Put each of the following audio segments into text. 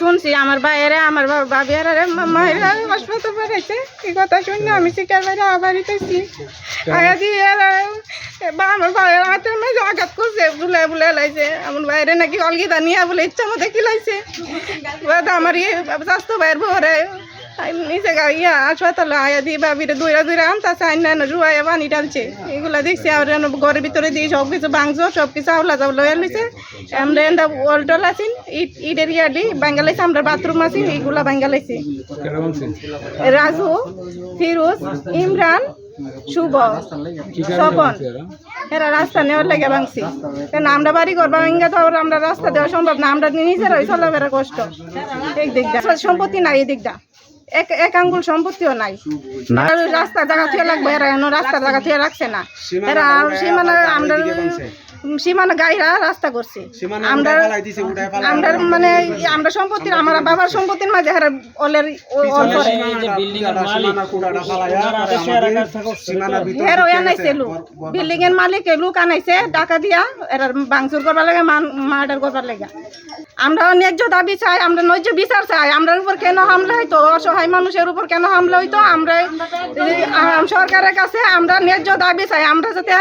শুনছি আমার বাইরে আমার বাবিয়ার মায়ের হাসপাতাল বেড়াইছে এই কথা শুনে আমি শিকার বাইরে আবার ইতেছি আয়া দিয়ে বা আমার বাইরের হাতের মেঝে আঘাত করছে বুলে বুলে লাইছে আমার বাইরে নাকি অলগিদা নিয়ে বলে ইচ্ছা মতো খিলাইছে বাদা আমার ইয়ে স্বাস্থ্য বাইর ভরে ইয়া আয়া এগুলা আর ঘরের ভিতরে দিয়ে আছিন, ইট আমরা বাথরুম আছি, এইগুলা বাঙ্গালাইছে রাজু, ফিরোজ, ইমরান, শুভ, স্বপন। এরা রাস্তা নেওয়ার লাগে ভাঙছি। আমরা বাড়ি ঘর ভাঙ্গা তো আমরা রাস্তা দেওয়া সম্ভব না, আমরা নিজেরাই চলাফেরা কষ্ট। এই দিকটা সম্পত্তি নাই দিকটা এক এক আঙ্গুল সম্পত্তিও নাই। আর রাস্তা জায়গা থেকে লাগবে এরা এনো রাস্তা জায়গা থুয়ে রাখছে না। এরা আর সীমানা আমরা সীমানা গাইরা রাস্তা করছে। আমরা আমরা মানে আমরা সম্পত্তির আমার বাবার সম্পত্তির মাঝে হারা অলের অল করে। হের ওয়া নাইছে লোক বিল্ডিং এর মালিক লোক আনাইছে টাকা দিয়া এরা ভাঙচুর করবার লাগে মার্ডার করবার লাগে। আমরা ন্যায্য দাবি চাই, আমরা ন্যায্য বিচার চাই। আমরা উপর কেন হামলা হইতো? অসহায় মানুষের উপর কেন হামলা হইতো? আমরা সরকারের কাছে আমরা ন্যায্য দাবি চাই। আমরা যাতে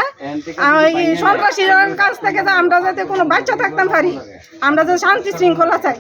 সন্ত্রাসীর কাছ থেকে আমরা যাতে কোনো বাচ্চা থাকতাম পারি, আমরা যাতে শান্তি শৃঙ্খলা চাই।